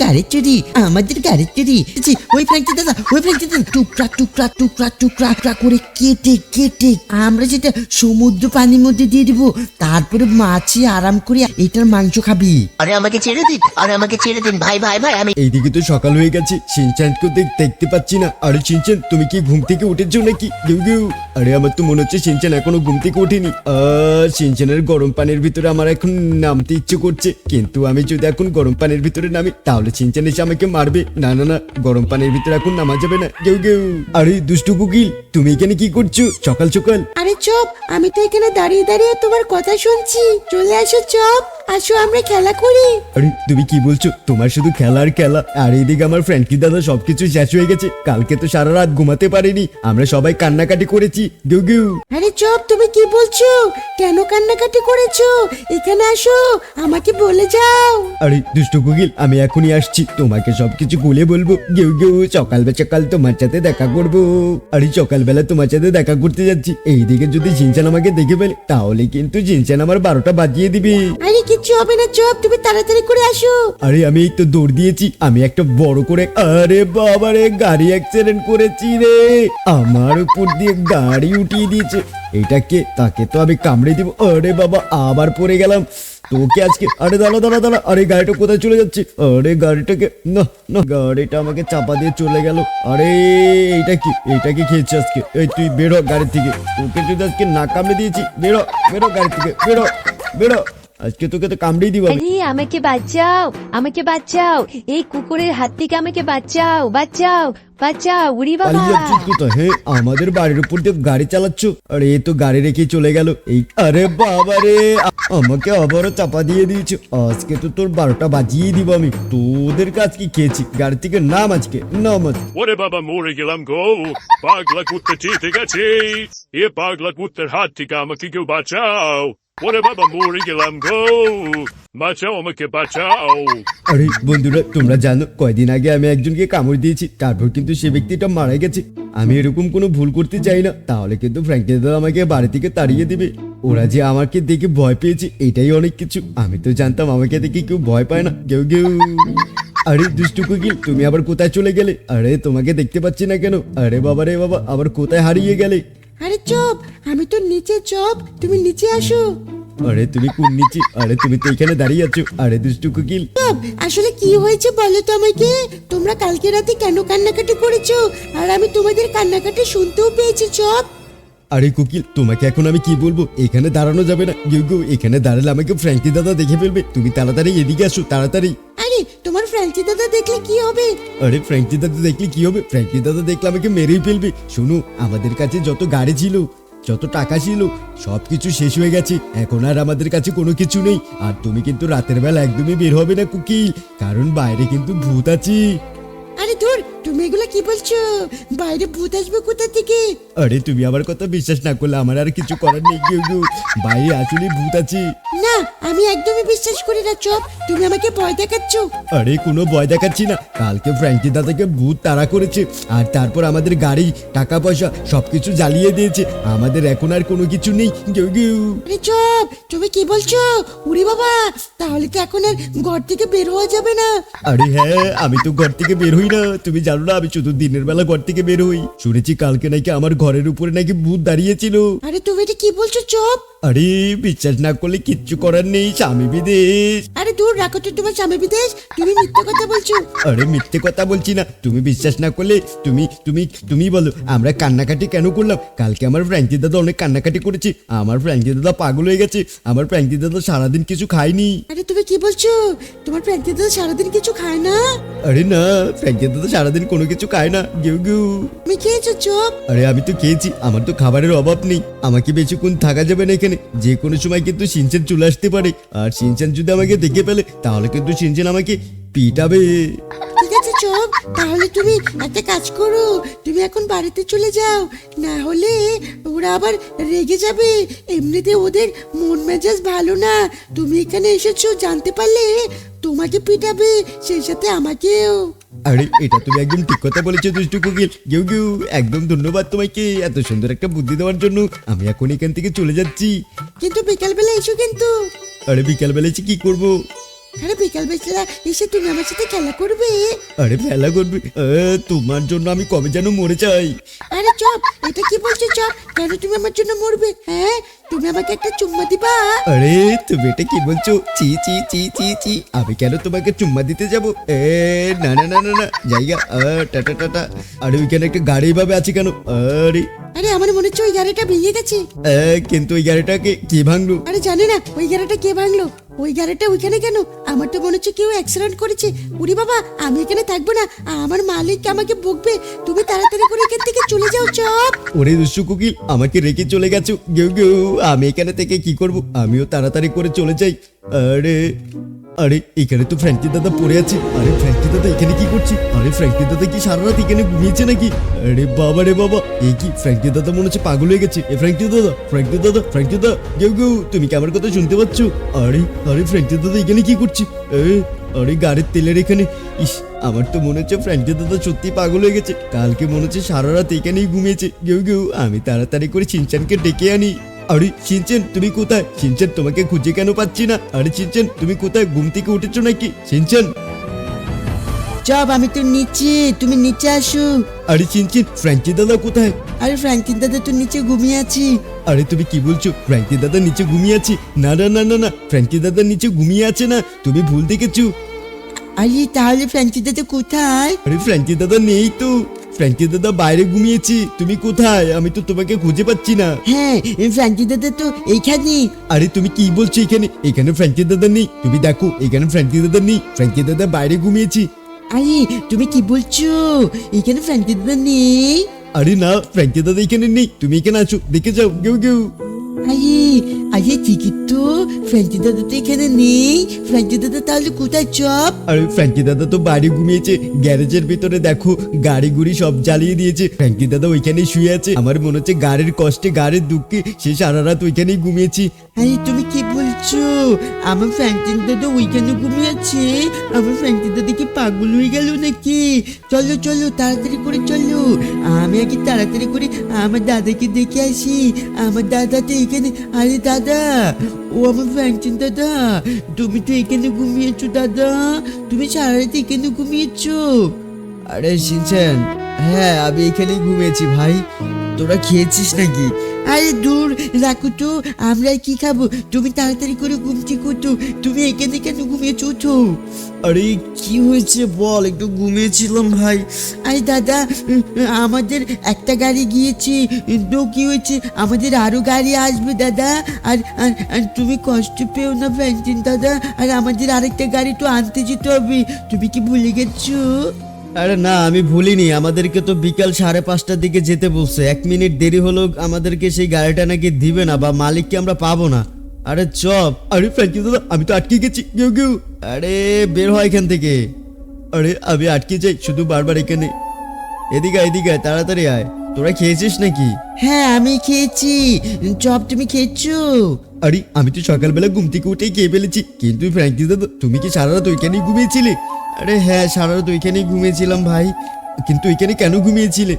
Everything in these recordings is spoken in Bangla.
গাড়ির চুরি আমাদের গাড়ির চুরি। ছি, ওই ফ্র্যাঙ্কি দাদা ওই ফ্র্যাঙ্কি দাদা। টুকরা টুকরা টুকরা টুকরা টুকরা করে কেটে কেটে। আমরা যেটা সমুদ্র পানির মধ্যে দিয়ে দিব তারপরে মাছি আরাম করে এটার মাংস খাবি। আরে আমাকে ছেড়ে দিন আরে আমাকে ছেড়ে দিন। ভাই ভাই ভাই আমি এইদিকে তো সকাল হয়ে গেছে সিনচানকে দেখ- দেখতে পাচ্ছি না। আরে সিনচান তুমি কি ঘুম থেকে উঠেছো নাকি? গেউ গেউ। আরে আমার তো মনে হচ্ছে সিনচান এখনও ঘুম থেকে ওঠেনি। আহ, সিনচানের গরম পানির ভিতরে আমার এখন নামতে ইচ্ছে করছে। কিন্তু আমি যদি এখন গরম পানির ভিতরে নামি তাহলে সিনচান এসে আমাকে মারবে। না না না গরম পানির ভিতরে এখন নামা যাবে না। গেউ গেউ। আরে দুষ্টু কুকিল তুমি এখানে কি করছ? সকাল সকাল। আরে চপ আমি তো এখানে দাঁড়িয়ে দাঁড়িয়ে তোমার কথা শুনছি। চলে আসো চপ। আসো আমরা খেলা করি। আরে তুমি কি বলছো? তোমার শুধু খেলার খেলা। আর এইদিকে আমার ফ্রেন্ডকি দাদা সবকিছু শেষ হয়ে গেছে। কালকে তো সারা রাত ঘুমাতে পারিনি। আমরা সবাই কান্নাকাটি করেছি। গেউ গেউ। আরে চপ তুমি কি বলছো? কেন কান্নাকাটি করেছ? এখানে আসো আমাকে বলে যাও। আরে দুষ্টু গুগিল আমি এখনই আসছি। তোমাকে সবকিছু খুলে বলব। গেউ গেউ সকালবেলা সকাল তোমার সাথে দেখা করব। আরে সকালবেলা তোমার সাথে দেখা করতে যাচ্ছি। এইদিকে যদি জিনচান আমাকে দেখে ফেলে তাহলে কিন্তু জিনচান আমার বারোটা বাজিয়ে দিবে। আরে কিচ্ছু হবে না চপ তুমি তাড়াতাড়ি করে আসো। আরে আমি এই তো দৌড় দিয়েছি। আমি একটা বড় করে আরে বাবারে গাড়ি অ্যাক্সিডেন্ট করেছি রে। আমার উপর দিয়ে গাড়ি উঠিয়ে দিয়েছে। এটাকে তাকে তো আমি কামড়ে দিব। আরে বাবা আবার পড়ে গেলাম। তোকে আজকে, আরে দাঁড়া দাঁড়া দাঁড়া আরে গাড়িটা কোথায় চলে যাচ্ছে? আরে গাড়িটাকে, না না, গাড়িটা আমাকে চাপা দিয়ে চলে গেল। আরে, এইটা কি এইটাকে খেয়েছে আজকে? এই তুই বেরো গাড়ি থেকে তোকে যদি আজকে না কামড়ে দিয়েছি, বেরো বেরো গাড়ি থেকে বেরো বেরো। আজকে তোকে তো কামড়েই দিব। আরে আমাকে বাঁচাও আমাকে বাঁচাও এই কুকুরের হাত থেকে আমাকে বাঁচাও বাঁচাও বাঁচাও উড়ি বাবা। পালিয়ে যাচ্ছিস কোথায় হে আমাদের বাড়ির উপর দিয়ে গাড়ি চালাচ্ছ। আরে এ তো গাড়ি রেখে চলে গেল। এই আরে বাবা রে আমাকে আবারও চাপা দিয়ে দিয়েছ। আজকে তো তোর বারোটা বাজিয়ে দিব আমি। তোদের কাজ কি খেয়েছি? গাড়ি থেকে নাম আজকে নাম আজকে ওরে বাবা মরে গেলাম গো। পাগলা কুত্তা চেতে গেছে এ পাগলা কুত্তার হাত থেকে আমাকে কেউ বাঁচাও। আরে বন্ধুরা, তোমরা জানো, কয়দিন আগে আমি একজনকে কামড় দিয়েছি, তারপর কিন্তু সে ব্যক্তিটা মারা গেছে। আমি এরকম কোনো ভুল করতে চাই না, তাহলে কিন্তু আমাকে বাড়ি থেকে তাড়িয়ে দিবে। ওরা যে আমাকে দেখে ভয় পেয়েছে, এটাই অনেক কিছু। আমি তো জানতাম আমাকে দেখে কেউ ভয় পায় না। কেউ কেউ আরে দুষ্টু কুকিল, তুমি আবার কোথায় চলে গেলে? আরে তোমাকে দেখতে পাচ্ছি না কেন? আরে বাবা রে বাবা, আবার কোথায় হারিয়ে গেলে? আরে চপ আমি তো নিচে চপ তুমি নিচে আসো। আরে তুমি কোন নিচে? আরে তুমি তো এখানে দাঁড়িয়ে আছো। আরে দুষ্টু কুকিল। চপ আসলে কি হয়েছে বলো তো আমাকে? তোমরা কালকে রাতে কেন কান্নাকাটি করেছ? আর আমি তোমাদের কান্নাকাটি শুনতেও পেয়েছি চপ। আরে কুকিল তোমাকে এখন আমি কি বলব? এখানে দাঁড়ানো যাবে না। গেউ এখানে দাঁড়ালে আমাকে ফ্র্যাঙ্কি দাদা দেখে ফেলবে। তুমি তাড়াতাড়ি এদিকে আসো তাড়াতাড়ি। আরে তোমার ফ্র্যাঙ্কি দাদা দেখলে কি হবে? আরে ফ্র্যাঙ্কি দাদা দেখলে কি হবে? ফ্র্যাঙ্কি দাদা দেখলে আমাকে মেরেই ফেলবে। শোনো আমাদের কাছে যত গাড়ি ছিল যত টাকা ছিল সবকিছু শেষ হয়ে গেছে। এখন আর আমাদের কাছে কোনো কিছু নেই। আর তুমি কিন্তু রাতের বেলা একদমই বের হবে না কুকিল কারণ বাইরে কিন্তু ভূত আছে। আরে ধুর তুমি এগুলো কি বলছো? বাইরে ভূত আসবে কোথা থেকে? আরে তুমি আমার কথা বিশ্বাস না করলে আমার আর কিছু করার নেই গেউ বাইরে আসলে ভূত আছে। না আমি একদমই বিশ্বাস করি না চপ। তুমি আমাকে ভয় দেখাচ্ছ। আরে কোনো ভয় দেখাচ্ছি না। কালকে ফ্র্যাঙ্কি দাদাকে ভূত তাড়া করেছে আর তারপর আমাদের গাড়ি টাকা পয়সা সবকিছু জ্বালিয়ে দিয়েছে। আমাদের এখন আর কোনো কিছু নেই গেউ গেউ। আরে চপ। তুমি কি বলছো? উড়ি বাবা তাহলে তো এখন আর ঘর থেকে বের হওয়া যাবে না। আরে হ্যাঁ আমি তো ঘর থেকে বের হই না। তুমি জানো না আমি শুধু দিনের বেলা ঘর থেকে বের হই। শুনেছি কালকে নাকি আমার ঘরের উপরে নাকি ভূত দাঁড়িয়েছিল। আরে তুমি এটা কি বলছো, চপ? আরে বিশ্বাস না করলে কিচ্ছু করার নেই স্বামী বিদেশ। আরে দূর রাখো তো তোমার স্বামী বিদেশ। তুমি মিথ্যা কথা বলছো। আরে মিথ্যে কথা বলছি না। তুমি বিশ্বাস না করলে তুমি তুমি তুমি বলো আমরা কান্নাকাটি কেন করলাম? কালকে আমার ফ্র্যাঙ্কি দাদা অনেক কান্নাকাটি করেছে। আমার ফ্র্যাঙ্কি দাদা পাগল হয়ে গেছে। আমার ফ্র্যাঙ্কি দাদা সারাদিন কিছু খায়নি। আরে তুমি কি বলছো? তোমার ফ্র্যাঙ্কি দাদা সারাদিন কিছু খায় না? আরে না ফ্র্যাঙ্কি দাদা সারাদিন কোনো কিছু খায় না। গেউ গেউ। তুমি খেয়েছো চপ। আরে আমি তো খেয়েছি। আমার তো খাবারের অভাব নেই। আমাকে বেশিক্ষণ থাকা যাবে না এখানে। যে কোনো সময় কিন্তু সিনচেন চলে আসতে পারে। আর সিনচেন যদি আমাকে দেখে ফেলে, তাহলে কিন্তু সিনচেন আমাকে পিটাবে। তাহলে তুমি একটা কাজ করো। তুমি এখন বাড়িতে চলে যাও। না হলে ওরা আবার রেগে যাবে। এমনিতে ওদের মন মেজাজ ভালো না। তুমি এখানে এসেছ, জানতে পারলে তোমাকে পিটাবে, সেই সাথে আমাকেও। আরে এটা তুমি একদম ঠিক কথা বলেছ দুষ্টু কুকিল কেউ কেউ একদম ধন্যবাদ তোমাকে এত সুন্দর একটা বুদ্ধি দেওয়ার জন্য। আমি এখন এখান থেকে চলে যাচ্ছি। কিন্তু বিকালবেলা এসো কিন্তু। আরে বিকালবেলা এসে কি করব? আরে বিকাল বেলা এসে তুমি আমার সাথে খেলা করবে। আরে ফেলা করবি? তোমার জন্য আমি কবে যেন মরে চাই আরে চপ এটা কি বলছো চপ? কেন তুমি আমার জন্য মরবে হ্যাঁ? তুমি আমাকে একটা চুম্মা দিবা? আরে তুমি এটা কি বলছো? চি চি চি চি চি। আমি কেন তোমাকে চুম্মা দিতে যাব? এ না না না না না জায়গা টাটা টাটা আরে ওইখানে একটা গাড়ি ভাবে আছে কেন? আরে। আরে আমার মনে হচ্ছে ওই গাড়িটা ভেঙে গেছে। কিন্তু ওই গাড়িটাকে কি ভাঙলো? আরে জানি না ওই গাড়িটা কে ভাঙলো? ওই গাড়িটা ওইখানে কেন? আমার তো মনে হচ্ছে কেউ অ্যাক্সিডেন্ট করেছে। উরি বাবা, আমি এখানে থাকব না। আমার মালিক আমাকে বকবে। তুমি তাড়াতাড়ি করে এখান থেকে চলে যাও, চপ। ওরে দুষ্টু কুকিল, আমাকে রেখে চলে গেছো। গেউ গেউ, আমি এখানে থেকে কি করব? আমিও তাড়াতাড়ি করে চলে যাই। আরে আরে এখানে তো ফ্র্যাঙ্কি দাদা পড়ে আছে। আরে ফ্র্যাঙ্কি দাদা, এখানে কি করছে আরে ফ্র্যাঙ্কি দাদা কি সারা রাত এখানে ঘুমিয়েছে নাকি? আরে, বাবা রে বাবা, এই কি? ফ্র্যাঙ্কি দাদা মনে হচ্ছে পাগল হয়ে গেছে। এ ফ্র্যাঙ্কি দাদা ফ্র্যাঙ্কি দাদা ফ্র্যাঙ্কি দাদা গেউ গেউ তুমি কি আমার কথা শুনতে পাচ্ছ? আরে আরে ফ্র্যাঙ্কি দাদা, এখানে কি করছে? আরে, গাড়ির তেলের এখানে। ইস, আমার তো মনে হচ্ছে ফ্র্যাঙ্কি দাদা সত্যি পাগল হয়ে গেছে। কালকে মনে হচ্ছে সারা রাত এখানেই ঘুমিয়েছে। গেউ গেউ আমি তাড়াতাড়ি করে চিনচানকে ডেকে আনি। আরে চিনচেন তুমি কোথায়? চিনচেন তোমাকে খুঁজে কেন পাচ্ছি না? আরে চিনচেন তুমি কোথায়? ঘুম থেকে উঠেছো নাকি? চিনচেন চপ আমি তো নিচে তুমি নিচে আসো। আরে চিনচেন ফ্র্যাঙ্কি দাদা কোথায়? আরে ফ্র্যাঙ্কিন দাদা তো নিচে ঘুমিয়ে আছি। আরে তুমি কি বলছো? ফ্র্যাঙ্কি দাদা নিচে ঘুমিয়ে আছি? না না না না না ফ্র্যাঙ্কি দাদা নিচে ঘুমিয়ে আছে না। তুমি ভুল দেখেছ। আরে তাহলে ফ্র্যাঙ্কি দাদা কোথায়? আরে ফ্র্যাঙ্কি দাদা নেই তো। ফ্র্যাঙ্কি দাদা বাইরে ঘুমিয়েছি। তুমি কোথায়? আমি তো তোমাকে খুঁজে পাচ্ছি না। হ্যাঁ ফ্র্যাঙ্কি দাদা তো এইখানে আরে তুমি কি বলছো এখানে? এখানে ফ্র্যাঙ্কি দাদা নেই। তুমি দেখো এখানে ফ্র্যাঙ্কি দাদা নেই। ফ্র্যাঙ্কি দাদা বাইরে ঘুমিয়েছি। আরে তুমি কি বলছো? এখানে ফ্র্যাঙ্কি দাদা নেই। আরে না ফ্র্যাঙ্কি দাদা এখানে নেই। তুমি এখানে আছো। দেখে যাও। কেউ কেউ আরে আরে ঠিকই তো ফ্র্যাঙ্কি দাদা তো এখানে নেই ফ্র্যাঙ্কি দাদা তাহলে কোথায় চপ আরে ফ্র্যাঙ্কি দাদা তো বাড়ি ঘুমিয়েছে। গ্যারেজের ভিতরে দেখো গাড়ি গুড়ি সব জ্বালিয়ে দিয়েছে। ফ্র্যাঙ্কি দাদা ওইখানেই শুয়ে আছে। আমার মনে হচ্ছে গাড়ির কষ্টে গাড়ির দুঃখে সে সারা রাত ওইখানেই ঘুমিয়েছি। আরে তুমি কি বলছো? আমার ফ্র্যাঙ্কিন দাদা ওইখানে ঘুমিয়েছে। আমার ফ্র্যাঙ্কিন দাদা কি পাগল হয়ে গেল নাকি? চলো চলো তাড়াতাড়ি করে চলো। আমি আগে তাড়াতাড়ি করে আমার দাদাকে দেখে আসি। আমার দাদা তো এখানে আরে দাদা, ও আমার ফ্যাংচিন দাদা। তুমি তো এখানে ঘুমিয়েছো, দাদা। তুমি সারা রাত এখানে ঘুমিয়েছো। আরে শিনছেন হ্যাঁ আমি এখানেই ঘুমিয়েছি, ভাই। তোরা খেয়েছিস নাকি? আরে দূর রাখো তো আমরা কি খাব? তুমি তাড়াতাড়ি করে ঘুম ঠিক তো তুমি এখানে কেন ঘুমিয়েছো তো আরে কি হয়েছে বল? একটু ঘুমিয়েছিলাম ভাই। আরে দাদা আমাদের একটা গাড়ি গিয়েছে। তো কি হয়েছে? আমাদের আরও গাড়ি আসবে দাদা। আর আর আর তুমি কষ্ট পেও না ফ্যান্টিন দাদা। আর আমাদের আরেকটা গাড়ি তো আনতে যেতে হবে। তুমি কি ভুলে গেছো? আরে না আমি ভুলিনি। আমাদেরকে তো বিকাল সাড়ে পাঁচটার দিকে যেতে বলছে। এক মিনিট দেরি হলো আমাদেরকে সেই গাড়িটা নাকি দিবে না বা মালিককে আমরা পাবো না। আরে চপ। আরে ফ্র্যাঙ্কি দাদা আমি তো আটকে গেছি। কেউ কেউ আরে বের হয় এখান থেকে। আরে আমি আটকে যাই শুধু বারবার এখানে। এদিকে এদিকে আয়, তাড়াতাড়ি আয়। তোরা খেয়েছিস নাকি? হ্যাঁ আমি খেয়েছি। চপ তুমি খেয়েছো? আরে আমি তো সকালবেলা ঘুম থেকে উঠেই খেয়ে ফেলেছি। কিন্তু ফ্র্যাঙ্কি দাদা তুমি কি সারা রাত ওইখানেই ঘুমিয়েছিলে? আরে হ্যাঁ সারা রাত ওইখানেই ঘুমিয়েছিলাম ভাই। কিন্তু ওইখানে কেন ঘুমিয়েছিলে?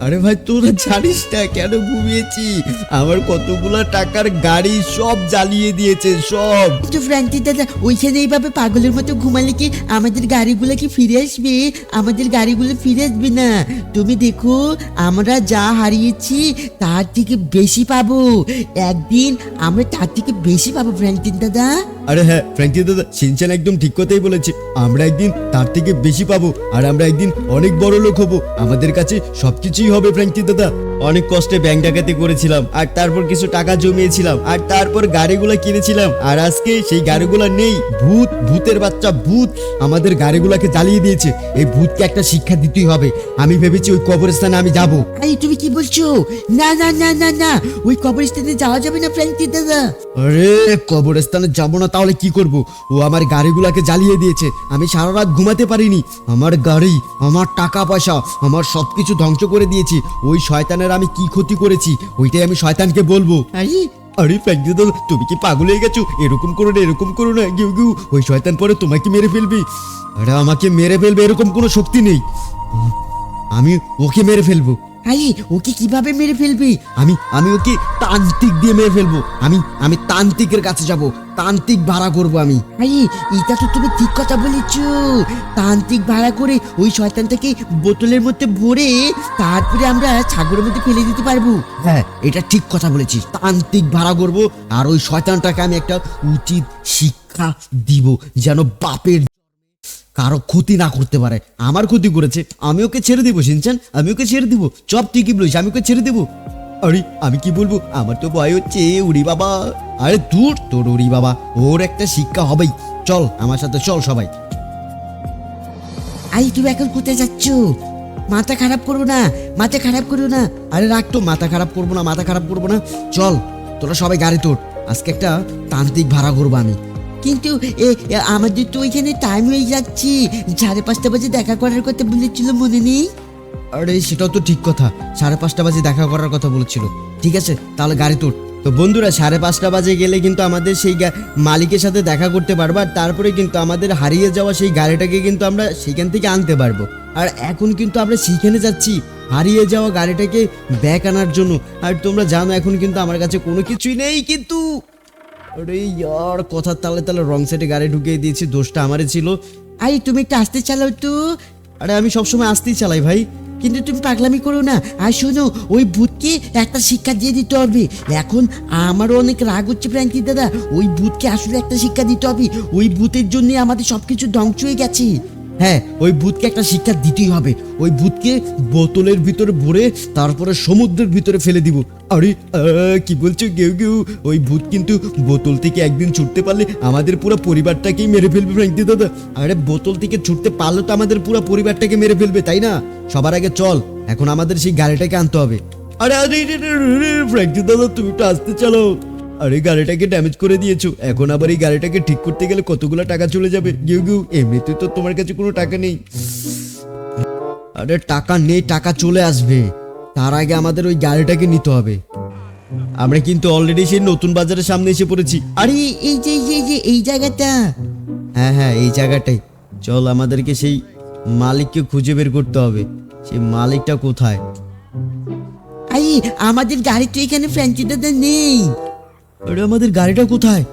আরে ভাই, তোরা জানিস না কেন ঘুমিয়েছি? আমার কতগুলা টাকার গাড়ি সব জ্বালিয়ে দিয়েছে, সব। তো ফ্র্যাঙ্কি দাদা, ওইখানে এইভাবে পাগলের মতো ঘুমালে কি আমাদের গাড়িগুলো কি ফিরে আসবে? আমাদের গাড়িগুলো ফিরে আসবে না। তুমি দেখো, আমরা যা হারিয়েছি, তার থেকে বেশি পাবো। একদিন আমরা তার থেকে বেশি পাবো ফ্র্যাঙ্কিন দাদা। আরে হ্যাঁ ফ্র্যাঙ্কি দাদা, সিনচান একদম ঠিক কথাই বলেছে। আমরা একদিন তার থেকে বেশি পাবো, আর আমরা একদিন অনেক বড় লোক হব। আমাদের কাছে সবকিছুই হবে ফ্র্যাঙ্কি দাদা। অনেক কষ্টে ব্যাংক ডাকাতি করেছিলাম আর তারপর কিছু টাকা জমিয়েছিলাম আর তারপর গাড়িগুলো কিনেছিলাম আর আজকে সেই গাড়িগুলো নেই। ভূত ভূতের বাচ্চা ভূত আমাদের গাড়িগুলোকে জ্বালিয়ে দিয়েছে। এই ভূতকে একটা শিক্ষা দিতেই হবে। আমি ভেবেছি ওই কবরস্থানে আমি যাব। আরে তুমি কি বলছো? না না না না না। ওই কবরস্থানে যাওয়া যাবে না ফ্র্যাঙ্কিন দাদা। আরে কবরস্থানে যাব না তাহলে কি করব? ও আমার গাড়িগুলোকে জ্বালিয়ে দিয়েছে। আমি সারা রাত ঘুমাতে পারিনি। আমার গাড়ি আমার টাকা পয়সা আমার সবকিছু ধ্বংস করে দিয়েছি। ওই শয়তানের আমি কি ক্ষতি করেছি? ওইটাই আমি শয়তানকে বলব। আরে। আরে ফ্র্যাঙ্কি দাদা। তুমি কি পাগল হয়ে গেছো? এরকম করো না এরকম করো না। গিউ গিউ। ওই শয়তান পরে তোমাকে মেরে ফেলবি? আরে আমাকে মেরে ফেলবে এরকম কোনো শক্তি নেই। আমি ওকে মেরে ফেলব। আই ওকে কীভাবে মেরে ফেলবি? আমি আমি ওকে তান্ত্রিক দিয়ে মেরে ফেলব। আমি আমি তান্ত্রিকের কাছে যাব। তান্ত্রিক ভাড়া করব আমি। আই এটা তো তুমি ঠিক কথা বলেছ। তান্ত্রিক ভাড়া করে ওই শয়তানটাকে বোতলের মধ্যে ভরে তারপরে আমরা ছাগলের মধ্যে ফেলে দিতে পারব। হ্যাঁ এটা ঠিক কথা বলেছিস। তান্ত্রিক ভাড়া করব আর ওই শয়তানটাকে আমি একটা উচিত শিক্ষা দিব যেন বাপের কারও ক্ষতি না করতে পারে। আমার ক্ষতি করেছে আমি ওকে ছেড়ে দিব সিনচান আমি ওকে ছেড়ে দিব চপ তুই কি বলিস আমি ওকে ছেড়ে দিব। আরে আমি কি বলব? আমার তো ভয় হচ্ছে উড়ি বাবা। আরে দূর তোর উড়ি বাবা ওর একটা শিক্ষা হবেই। চল আমার সাথে চল সবাই। আই তুমি এখন কোথায় যাচ্ছ? মাথা খারাপ করব না মাথা খারাপ করো না। আরে রাখ তো মাথা খারাপ করব না মাথা খারাপ করব না। চল তোরা সবাই গাড়ি তোর। আজকে একটা তান্ত্রিক ভাড়া করব আমি। কিন্তু আমাদের তো ওইখানে টাইম হয়ে যাচ্ছে। সাড়ে পাঁচটা বাজে দেখা করার কথা বলেছিল, মনে নেই? আরে, সেটাও তো ঠিক কথা। সাড়ে পাঁচটা বাজে দেখা করার কথা বলেছিল। ঠিক আছে, তাহলে গাড়ি তোর। তো বন্ধুরা, সাড়ে পাঁচটা বাজে গেলে কিন্তু আমাদের সেই মালিকের সাথে দেখা করতে পারব, আর তারপরে কিন্তু আমাদের হারিয়ে যাওয়া সেই গাড়িটাকে কিন্তু আমরা সেখান থেকে আনতে পারব। আর এখন কিন্তু আমরা সেইখানে যাচ্ছি, হারিয়ে যাওয়া গাড়িটাকে ব্যাক আনার জন্য। আর তোমরা জানো, এখন কিন্তু আমার কাছে কোনো কিছুই নেই, কিন্তু আরে ইয়ার কথা তালে তালে রং সাইডে গাড়ি ঢুকিয়ে দিয়েছি, দোষটা আমারই ছিল। আই, তুমি একটু আসতে চালাও তো আরে, আমি সবসময় আসতেই চালাই ভাই। কিন্তু তুমি পাগলামি করো না। আর শোনো, ওই ভূতকে একটা শিক্ষা দিয়ে দিতে হবে। এখন আমারও অনেক রাগ হচ্ছে, ফ্র্যাঙ্কি দাদা। ওই ভূতকে আসলে একটা শিক্ষা দিতে হবে। ওই ভূতের জন্য আমাদের সবকিছু ধ্বংস হয়ে গেছে। হ্যাঁ ওই ভূতকে একটা শিক্ষা দিতেই হবে ওই ভূতকে বোতলের ভিতরে ভরে তারপরে সমুদ্রের ভিতরে ফেলে দিব আরে কি বলছো কেউ কেউ ওই ভূত কিন্তু বোতল থেকে একদিন ছুটতে পারলে আমাদের পুরো পরিবারটাকেই মেরে ফেলবে ফ্র্যাঙ্কি দাদা আরে বোতল থেকে ছুটতে পারলে তো আমাদের পুরো পরিবারটাকে মেরে ফেলবে তাই না সবার আগে চল এখন আমাদের সেই গাড়িটাকে আনতে হবে আরে আরে ফ্র্যাঙ্কি দাদা তুমি একটু আসতে চলো আরে গাড়িটাকে ড্যামেজ করে দিয়েছ। এখন আবার এই গাড়িটাকে ঠিক করতে গেলে কতগুলো টাকা চলে যাবে? গিউ গিউ এমনিতে তো তোমার কাছে কোনো টাকা নেই। আরে টাকা নেই, টাকা চলে আসবে। তার আগে আমাদের ওই গাড়িটাকে নিতে হবে। আমরা কিন্তু অলরেডি সেই নতুন বাজারের সামনে এসে পড়েছি। আরে এই যে এই যে এই যে, এই জায়গাটা। হ্যাঁ হ্যাঁ এই জায়গাটাই। চল আমাদেরকে সেই মালিককে খুঁজে বের করতে হবে। সেই মালিকটা কোথায়? আই আমাদের গাড়ি তো এখানে ফ্র্যাঙ্কি নেই। আরে আমাদের গাড়িটা কোথায়?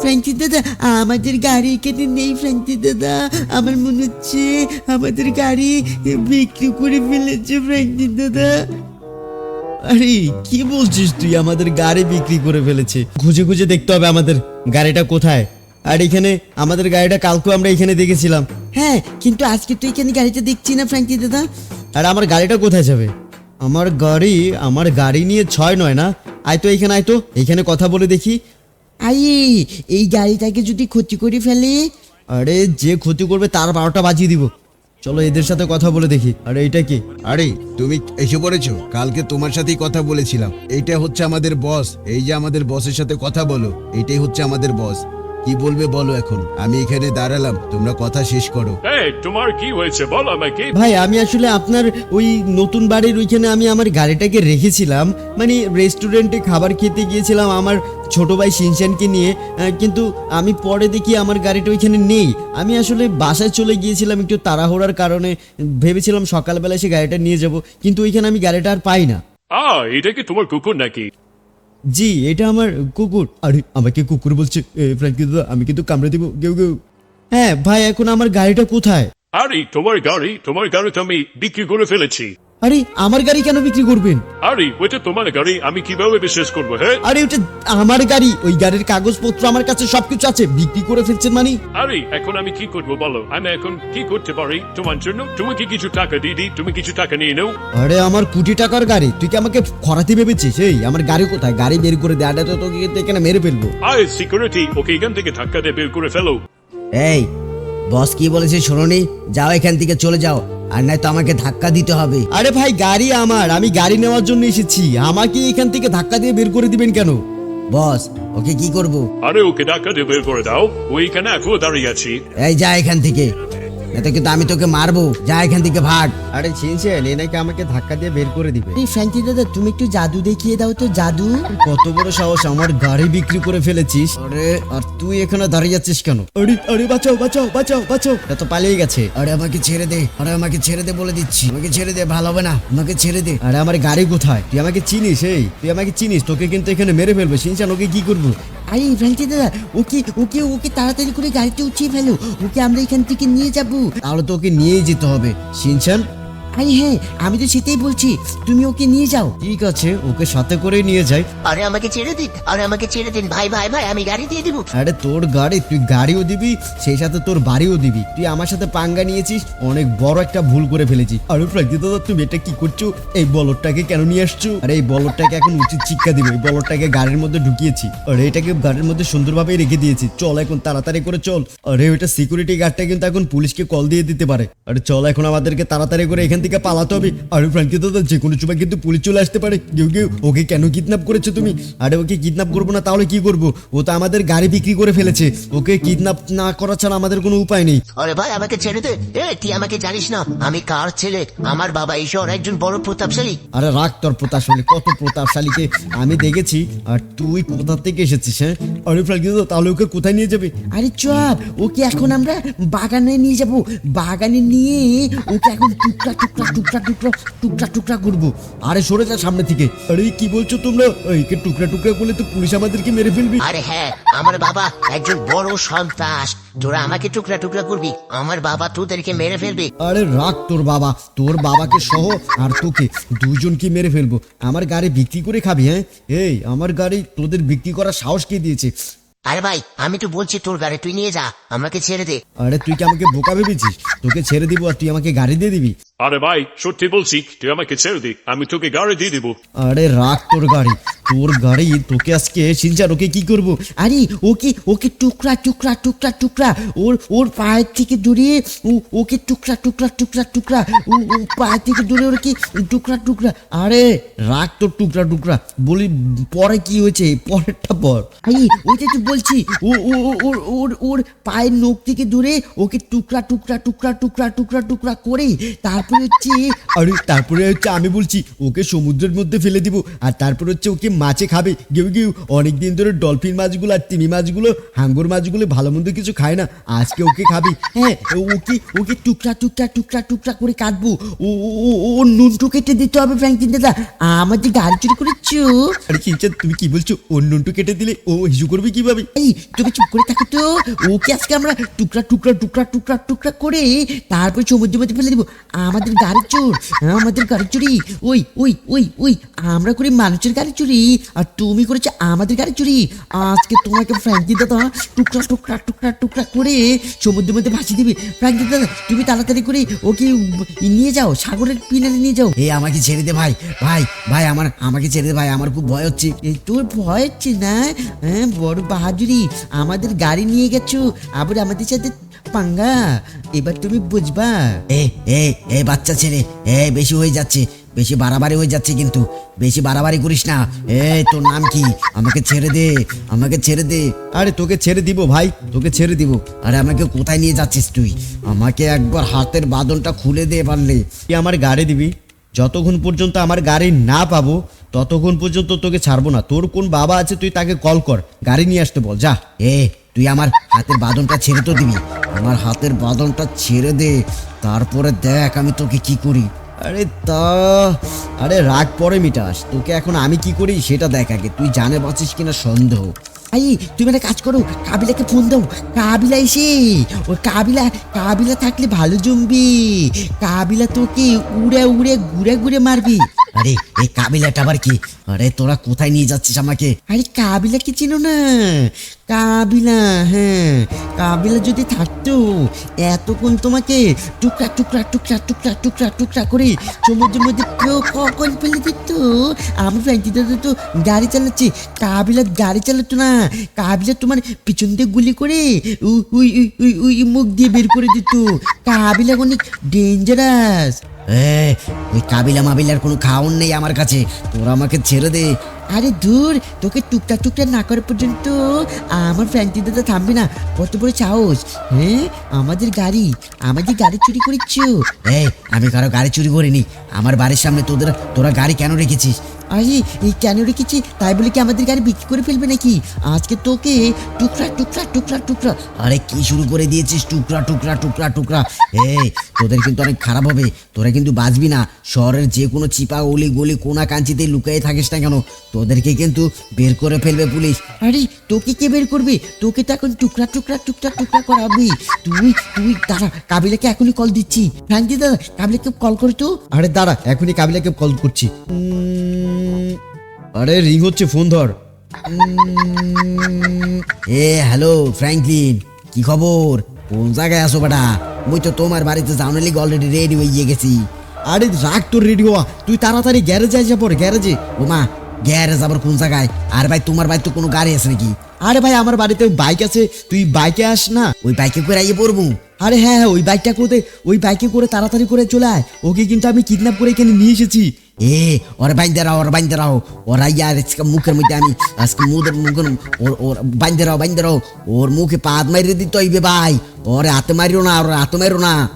ফ্র্যাঙ্কি দাদা আমাদের গাড়ি এখানে নেই ফ্র্যাঙ্কি দাদা। আমার মনে হচ্ছে আমাদের গাড়ি বিক্রি করে ফেলেছে ফ্র্যাঙ্কি দাদা। আরে কি বলছিস তুই? আমাদের গাড়ি বিক্রি করে ফেলেছে। খুঁজে খুঁজে দেখতে হবে আমাদের গাড়িটা কোথায়। আর এখানে আমাদের গাড়িটা কালকে আমরা এখানে দেখেছিলাম। হ্যাঁ কিন্তু আজকে তো এখানে গাড়িটা দেখছি না ফ্র্যাঙ্কি দাদা। আর আমার গাড়িটা কোথায় যাবে? আমার গাড়ি আমার গাড়ি নিয়ে ছয় নয় না? আয় তো এখানে আয় তো। এখানে কথা বলে দেখি। আই এই গাড়িটাকে যদি ক্ষতি করে ফেলে? আরে যে ক্ষতি করবে তার বারোটা বাজিয়ে দিব। চলো এদের সাথে কথা বলে দেখি। আরে এটা কি? আরে তুমি এসে পড়েছো? কালকে তোমার সাথেই কথা বলেছিলাম। এইটা হচ্ছে আমাদের বস এই যে আমাদের বসের সাথে কথা বলো এইটাই হচ্ছে আমাদের বস কি বলবে বলো এখন? আমি এখানে দাঁড়ালাম তোমরা কথা শেষ করো। এই তোমার কি হয়েছে? বল আমাকে। ভাই আমি আসলে আপনার ওই নতুন বাড়ির ওইখানে আমি আমার গাড়িটাকে রেখেছিলাম। মানে রেস্টুরেন্টে খাবার খেতে গিয়েছিলাম আমার ছোট ভাই শিনশানকে নিয়ে। আহ, কিন্তু আমি পরে দেখি আমার গাড়িটা ওইখানে নেই। আমি আসলে বাসায় চলে গিয়েছিলাম একটু তাড়াহুড়ার কারণে। ভেবেছিলাম সকালবেলা সে গাড়িটা নিয়ে যাব কিন্তু ওইখানে আমি গাড়িটা আর পাই না। আ এটা কি তোমার কুকুর নাকি? জি, এটা আমার কুকুর। আরে, আমাকে কুকুর বলছে আমি কিন্তু কামড়ে দিব কেউ কেউ হ্যাঁ ভাই, এখন আমার গাড়িটা কোথায়? আরে, তোমার গাড়ি তোমার গাড়ি তো আমি বিক্রি করে ফেলেছি। আরে আমার গাড়ি কেন বিক্রি করবেন? আরে ওইটা তোমার গাড়ি আমি কীভাবে বিশ্বাস করব হ্যাঁ? আরে ওটা আমার গাড়ি ওই গাড়ির কাগজপত্র আমার কাছে সবকিছু আছে বিক্রি করে ফেলছেন মানে? আরে এখন আমি কি করব বলো? আমি এখন কি করতে পারি তোমার জন্য? তুমি কি কিছু টাকা দিয়ে দিই? তুমি কিছু টাকা নিয়ে নাও। আরে আমার কোটি টাকার গাড়ি তুই কি আমাকে খরাতে ভেবেছিস? এই আমার গাড়ি কোথায়? গাড়ি বের করে দে আটা তো তোকে এখানে মেরে ফেলব। আরে সিকিউরিটি ওকে এখান থেকে ধাক্কা দিয়ে বের করে ফেলো। এই বস কি বলেছে শোনোনি? যাও এখান থেকে চলে যাও। আর নাই তো আমাকে ধাক্কা দিতে হবে। আরে ভাই গাড়ি আমার। আমি গাড়ি নেওয়ার জন্য এসেছি। আমাকে এখান থেকে ধাক্কা দিয়ে বের করে দিবেন কেন? বস ওকে কি করব? আরে ওকে ধাক্কা দিয়ে বের করে দাও। ওইখানে এখনও দাঁড়িয়ে আছি। এই যা এখান থেকে। কিন্তু আমি তোকে মারবো। যা এখান থেকে ভাগ। আরে ছিনছেন এ নাকি আমাকে ধাক্কা দিয়ে বের করে দিবে। এই ফ্র্যাঙ্কি দাদা তুমি একটু জাদু দেখিয়ে দাও তো জাদু। কত বড় সাহস আমার গাড়ি বিক্রি করে ফেলেছিস। আরে আর তুই এখানে দাঁড়িয়ে যাচ্ছিস কেন? আরে আরে বাঁচাও বাঁচাও বাঁচাও বাঁচাও। এটা তো পালিয়ে গেছে। আরে আমাকে ছেড়ে দে আরে আমাকে ছেড়ে দে বলে দিচ্ছি। আমাকে ছেড়ে দে ভালো হবে না আমাকে ছেড়ে দে। আরে আমার গাড়ি কোথায়? তুই আমাকে চিনিস এই তুই আমাকে চিনিস তোকে কিন্তু এখানে মেরে ফেলবে। সিনচান ওকে কি করব? আরে ফ্র্যাঙ্কি দাদা ওকে ওকে ওকে তাড়াতাড়ি করে গাড়িতে উঠিয়ে ফেলো। ওকে আমরা এখান থেকে নিয়ে যাব। তাহলে তো ওকে নিয়ে যেতে হবে। সিনচান আরে হ্যাঁ আমি তো সেটাই বলছি তুমি ওকে নিয়ে যাও। ঠিক আছে ওকে সাথে করে নিয়ে যাই। আরে আমাকে ছেড়ে দিন আরে আমাকে ছেড়ে দিন ভাই ভাই ভাই আমি গাড়ি দিয়ে দিব। আরে তোর গাড়ি তুই গাড়িও দিবি সেই সাথে তোর বাড়িও দিবি। তুই আমার সাথে পাঙ্গা নিয়েছিস অনেক বড় একটা ভুল করে ফেলেছিস। আরে প্রাকৃত দাদা তুমি এটা কি করছ? এই বলরটাকে কেন নিয়ে আসছো? আরে এই বলরটাকে এখন উচিত শিক্ষা দিবে এই বলরটাকে গাড়ির মধ্যে ঢুকিয়েছি। আরে এটাকে গাড়ির মধ্যে সুন্দরভাবে রেখে দিয়েছি। চল এখন তাড়াতাড়ি করে চল। আরে ওইটা সিকিউরিটি গার্ডটা কিন্তু এখন পুলিশকে কল দিয়ে দিতে পারে। আরে চল এখন আমাদেরকে তাড়াতাড়ি করে এখান থেকে পালাতে হবে। আরে ফ্রাঙ্কি দাদা যে কোনো সময় কিন্তু পুলিশ চলে আসতে পারে। কেউ কেউ ওকে কেন কিডন্যাপ করেছ তুমি? আরে ওকে কিডন্যাপ করব না তাহলে কি করব? ও তো আমাদের গাড়ি বিক্রি করে ফেলেছে। ওকে কিডন্যাপ না করা ছাড়া আমাদের কোনো উপায় নেই। আরে ভাই আমাকে ছেড়ে দে। এ তুই আমাকে জানিস না আমি কার ছেলে? আমার বাবা শহর একজন বড় প্রতাপশালী। আরে রাখ তোর প্রতাপশালী কত প্রতাপশালীকে আমি দেখেছি। আর তুই কোথা থেকে এসেছিস হ্যাঁ? আরে ফ্রাঙ্কি দাদা তাহলে ওকে কোথায় নিয়ে যাবে? আরে চপ ওকে এখন আমরা বাগানে নিয়ে যাব। বাগানে নিয়ে ওকে এখন টুকরা টুকরা টুকরা টুকরা টুকরা টুকরা করব। আরে সরে যা সামনে থেকে। আরে কি বলছো তোমরা? একে টুকরা টুকরা করলে তো পুলিশ আমাদেরকে মেরে ফেলবি। আরে হ্যাঁ আমার বাবা একজন বড় সন্ত্রাস। তোরা আমাকে টুকরা টুকরা করবি আমার বাবা তোদেরকে মেরে ফেলবে। আরে রাখ তোর বাবা। তোর বাবাকে সহ আর তোকে দুজনকে মেরে ফেলব। আমার গাড়ি বিক্রি করে খাবি হ্যাঁ? এই আমার গাড়ি তোদের বিক্রি করার সাহস কে দিয়েছে? আরে ভাই আমি তো বলছি তোর গাড়ি তুই নিয়ে যা আমাকে ছেড়ে দে। আরে তুই কি আমাকে বোকা ভেবেছিস? তোকে ছেড়ে দিব আর তুই আমাকে গাড়ি দিয়ে দিবি? আরে ভাই সত্যি বলছি তুই আমাকে ছেড়ে দে আমি তোকে গাড়ি দিয়ে দিব আরে রাখ তোর গাড়ি তোর গাড়ি তোকে আজকে সিনচার ওকে কি করব আরে ওকে ওকে টুকরা টুকরা টুকরা টুকরা ওর ওর পায়ের থেকে দূরিয়ে ও- ওকে টুকরা টুকরা টুকরা টুকরা ও- পায়ের থেকে দূরে ওর কি টুকরা টুকরা আরে রাখ তোর টুকরা টুকরা বলি পরে কি হয়েছে পরেরটা পর আরে ওইটা তো বলছি ও ও ওর ওর পায়ের নখ থেকে দূরে ওকে টুকরা টুকরা টুকরা টুকরা টুকরা টুকরা করে তারপরে হচ্ছে আরে তারপরে হচ্ছে আমি বলছি ওকে সমুদ্রের মধ্যে ফেলে দিব আর তারপর হচ্ছে ওকে মাছে খাবে। কেউ কেউ অনেকদিন ধরে ডলফিন মাছগুলো আর তিমি মাছগুলো হাঙ্গর মাছগুলো ভালো মন্দ কিছু খায় না আজকে ওকে খাবি। হ্যাঁ ওকে ওকে টুকরা টুকরা টুকরা টুকরা করে কাটবো। ও ও- ও নুনটু কেটে দিতে হবে ফ্র্যাঙ্কিন দাদা। আমাদের গাড়ি চুরি করেছ? আরে চিনচান তুমি কি বলছো? অন্য কেটে দিলে ও হিসু করবে কীভাবে? এই তুমি চুপ করে থাকো তো। ওকে আজকে আমরা টুকরা টুকরা টুকরা টুকরা টুকরা করে তারপর সমুদ্রের মধ্যে ফেলে দেবো। আমাদের গাড়ি চোর আমাদের গাড়ি চুরি। ওই ওই ওই ওই আমরা করি মানুষের গাড়ি চুরি আর তুমি করেছ আমাদের গাড়ি চুরি। আজকে তোমাকে ফ্র্যাঙ্কি দাদা টুকরা টুকরা টুকরা টুকরা করে সমুদ্রের মধ্যে ভাসিয়ে দিবে। ফ্র্যাঙ্কি দাদা তুমি তাড়াতাড়ি করে ওকে নিয়ে যাও সাগরের পিনারে নিয়ে যাও। এই আমাকে ছেড়ে দে ভাই ভাই ভাই আমার আমাকে ছেড়ে দে ভাই আমার খুব ভয় হচ্ছে। এই তোর ভয় হচ্ছে না? হ্যাঁ বড় বাহাদুরি আমাদের গাড়ি নিয়ে গেছো আবার আমাদের সাথে পাঙ্গা, এবার তুমি বুঝবা। এ এ এ বাচ্চা ছেলে, এ বেশি হয়ে যাচ্ছে, বেশি বাড়াবাড়ি হয়ে যাচ্ছে কিন্তু, বেশি বাড়াবাড়ি করিস না। এই তোর নাম কি? আমাকে ছেড়ে দে, আমাকে ছেড়ে দে। আরে তোকে ছেড়ে দিব ভাই, তোকে ছেড়ে দিব। আরে আমাকে কোথায় নিয়ে যাচ্ছিস তুই? আমাকে একবার হাতের বাঁধনটা খুলে দে পারলে। তুই আমার গাড়ি দিবি। যতক্ষণ পর্যন্ত আমার গাড়ি না পাবো, ততক্ষণ পর্যন্ত তোকে ছাড়বো না। তোর কোন বাবা আছে তুই তাকে কল কর। গাড়ি নিয়ে আসতে বল, যা। এ তুই আমার হাতের বাঁধনটা ছেড়ে তো দিবি। আমার হাতের বাঁধনটা ছেড়ে দে। তারপরে দেখ আমি তোকে কি করি। আরে তা, আরে রাগ পরে মিটাস। তোকে এখন আমি কি করি সেটা দেখ আগে। তুই জানে বাঁচিস কিনা সন্দেহ। আই, তুমি একটা কাজ করো। কাবিলাকে ফোন দাও। কাবিলা এসে ওই কাবিলা কাবিলা থাকলে ভালো জমবি। কাবিলা তোকে উড়ে উড়ে, ঘুরে ঘুরে মারবি। আরে, এই কাবিলাটা আবার কি? আরে, তোরা কোথায় নিয়ে যাচ্ছিস আমাকে? আরে, কাবিলা কি চিনো না? কাবিলা হ্যাঁ কাবিলা যদি থাকতো, এতক্ষণ তোমাকে টুকরা টুকরা টুকরা টুকরা টুকরা টুকরা করে সমুদ্রের মধ্যে কেউ কখন ফেলে দিত। আমি ফ্র্যাঙ্কি দাদা তো গাড়ি চালাচ্ছি। কাবিলা গাড়ি চালাতো না। কাবিলা তোমার পিছন দিয়ে গুলি করে উই উই উই উই, মুখ দিয়ে বের করে দিত। কাবিলা অনেক ডেঞ্জারাস এ ওই কাবিলা মাবিলার কোনো খাওন নেই আমার কাছে। তোরা আমাকে ছেড়ে দে। আরে দূর, তোকে টুকটা টুকটা না করা পর্যন্ত আমার ফ্যান্টি দাদা থামবে না। কত বড় সাহস হ্যাঁ? আমাদের গাড়ি আমাদের গাড়ি চুরি করেছ? এই, আমি কারও গাড়ি চুরি করিনি। আমার বাড়ির সামনে তোদের, তোরা গাড়ি কেন রেখেছিস? আরে, এই কেন রেখেছি? তাই বলে কি আমাদের গাড়ি বিক্রি করে ফেলবে নাকি? আজকে তোকে টুকরা টুকরা টুকরা টুকরা। আরে, কি শুরু করে দিয়েছিস? টুকরা টুকরা টুকরা টুকরা। এই, তোদের কিন্তু অনেক খারাপ হবে। তোরা কিন্তু বাঁচবি না। শহরের যে কোনো চিপা গলি গলি, কোনা, কাঞ্চিতে লুকিয়ে থাকিস না কেন? তোদেরকে কিন্তু বের করে ফেলবে পুলিশ। আরে তোকে কে বের করবে? তোকে তো এখন টুকরা টুকরা টুকরা টুকরা করাবি। তুই তুই দাঁড়া কাবিলাকে এখনই কল দিচ্ছি। ফ্রাঙ্কি দাদা কাবিলাকে কল করে তো। আরে দাঁড়া এখনই কাবিলাকে কল করছি। আরে রিং হচ্ছে ফোন ধর। এ হ্যালো ফ্র্যাঙ্কলিন কি খবর? কোন জায়গায় আছো বেটা? মুই তো তোমার বাড়িতে যাওয়ার লিগে অলরেডি রেডি হয়ে গেছি। আরে রাখ তোর রেডি হওয়া। তুই তাড়াতাড়ি গ্যারেজে আসা পড়ে গ্যারেজে ওমা গ্যারেজ আবার কোন জায়গায়? আর ভাই, তোমার বাড়িতে কোনো গাড়ি আছে নাকি? আরে ভাই, আমার বাড়িতে বাইক আছে। তুই বাইকে আস না, ওই বাইকে করে আইয়ে পড়ব। আরে হ্যাঁ হ্যাঁ ওই বাইকটা করে ওই বাইকে করে তাড়াতাড়ি করে চলে আয়। ওকে কিন্তু আমি কিডন্যাপ করে এখানে নিয়ে এসেছি। এ, ওর বাইন্দে রাও, ওর বাইন্দে রাও। ওরা ইয়ার আজকে মুখের মধ্যে আমি আজকে মুখের মুখের ওর ওর বাইন্দে রাও বাইন্দে রাও। ওর মুখে পাত মারিয়ে দিতে হইবে ভাই। ওরে হাতে মারিও না, ওর হাতে মারিও না।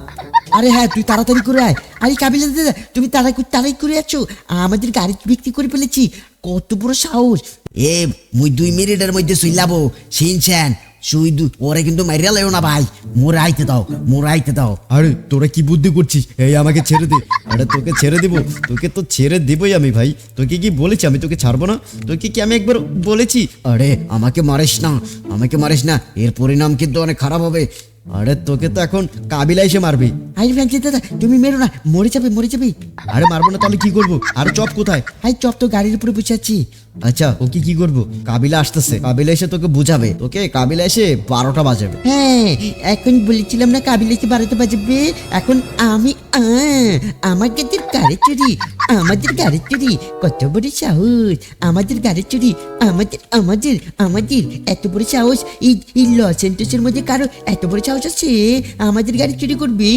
আরে হ্যাঁ তুই তাড়াতাড়ি করে আয়। আরে কাবিলা দাদা, তুমি তাড়াই তাড়াই করে আছো। আমাদের গাড়ি বিক্রি করে ফেলেছি। কত বড় সাহস। এ, মুই দুই মিনিটের মধ্যে শুইলাবো শিনছেন শুই দু ওরে কিন্তু লাইও না ভাই। মোরে আইতে দাও, মোরে আইতে দাও। আরে, তোরা কি বুদ্ধি করছিস? এই আমাকে ছেড়ে দে। আরে, তোকে ছেড়ে দেবো। তোকে তো ছেড়ে দেবই আমি ভাই। তোকে কি বলেছি আমি তোকে ছাড়বো না? তোকে কি আমি একবার বলেছি? আরে, আমাকে মারিস না, আমাকে মারিস না। এর পরিণাম কিন্তু অনেক খারাপ হবে। আরে তোকে তো এখন কাবিলা এসে মারবি। আরে ফ্রাঙ্কি দাদা তুমি মেরো না মরে যাবে মরে যাবে। আরে মারবো না তাহলে কি করব? আরে চপ কোথায়? আই চপ তো গাড়ির উপরে বসে আছি। আচ্ছা ওকে কি করব? কাবিলা আসতেছে কাবিলা এসে তোকে বুঝাবে। তোকে কাবিলা এসে বারোটা বাজাবে। হ্যাঁ এখন বলেছিলাম না কাবিলাকে বাড়াতে বাজাবে। এখন আমি আহ, আমার গাড়ির গাড়ি চুরি। আমাদের গাড়ি চুরি কত বড় সাহস। আমাদের গাড়ি চুরি আমাদের আমাদের আমাদের। এত বড় সাহস এই এই লস এন্টোসের মধ্যে কারও এত বড় সাহস আছে? আমাদের গাড়ি চুরি করবে?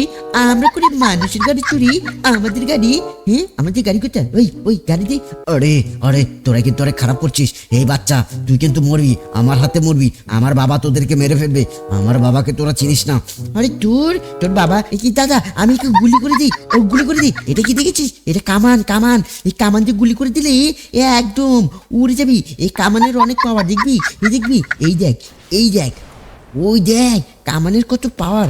আমরা করি মানুষের গাড়ি চুরি? আমাদের গাড়ি? হ্যাঁ আমাদের গাড়ি কোথায়? ওই ওই গাড়ি দিয়ে আরে আরে তোরা কিন্তু অনেক খারাপ করছিস। এই বাচ্চা তুই কিন্তু মরবি আমার হাতে মরবি। আমার বাবা তোদেরকে মেরে ফেলবে। আমার বাবাকে তোরা চিনিস না। আরে তোর তোর বাবা কি দাদা আমি কি গুলি করে দিই ও গুলি করে দিই। এটা কি দেখেছিস? এটা কামান। কামান, এই কামান দিয়ে গুলি করে দিলে এ একদম উড়ে যাবি। এই কামানের অনেক পাওয়ার দেখবি? এই দেখবি? এই দেখ এই দেখ, ওই দেখ, কামানের কত পাওয়ার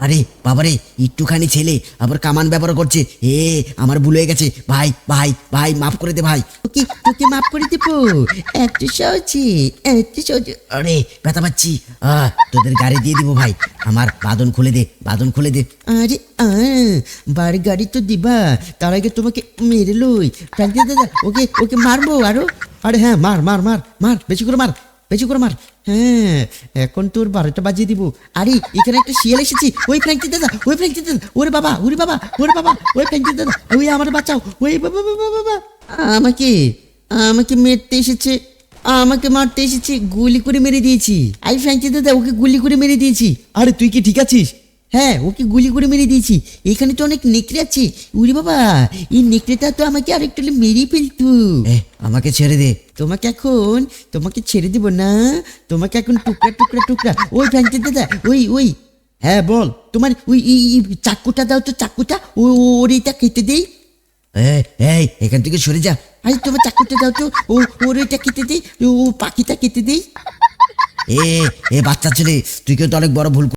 আরে বাবারে একটুখানি ছেলে আবার কামান ব্যবহার করছে। এ আমার ভুল হয়ে গেছে। ভাই ভাই ভাই মাফ করে দে ভাই। ওকে তোকে মাফ করে দেবো। এত সহজে এত সহজে। আরে ব্যথা পাচ্ছি। আহ তোদের গাড়ি দিয়ে দিব ভাই। আমার বাদন খুলে দে বাদন খুলে দে। আরে আহ, বাড়ি গাড়ি তো দিবা। তার আগে তোমাকে মেরে লই। দাদা ওকে ওকে মারবো আরও। আরে হ্যাঁ মার মার মার মার। বেশি করে মার। বেশি করে মার। হ্যাঁ এখন তোর বারোটা বাজিয়ে দিব। আরে, এখানে একটা শিয়াল এসেছি। ওই ফ্র্যাঙ্কি দাদা ওই ফ্র্যাঙ্কি দাদা ওরে বাবা ওরে বাবা ওরে বাবা, ওই ফ্র্যাঙ্কি দাদা ওই আমার বাঁচাও। ওই বাবা বাবা বাবা আমাকে আমাকে মেরতে এসেছে। আমাকে মারতে এসেছে। গুলি করে মেরে দিয়েছি। আই ফ্র্যাঙ্কি দাদা ওকে গুলি করে মেরে দিয়েছি। আরে, তুই কি ঠিক আছিস? হ্যাঁ ওকে গুলি করে মেরে দিয়েছি। এখানে তো অনেক নেকড়ে আছে। উরি বাবা এই নেকড়েটা তো আমাকে আরেকটু মেরেই ফেলতো। আমাকে ছেড়ে দে। তোমাকে এখন তোমাকে ছেড়ে দিব না। তোমাকে এখন টুকরা টুকরা টুকরা। ওই ফ্যান্টি দাদা ওই ওই। হ্যাঁ বল। তোমার ওই চাকুটা দাও তো চাকুটা। ও ওর এইটা কেটে দেই। এই এখান থেকে সরে যা। আরে তোমার চাকুটা দাও তো। ও ওর ওইটা কেটে দেই। ও পাখিটা কেটে দেই। এ এ বাচ্চা ছেলে তুই কিন্তু অনেক বড় ভুল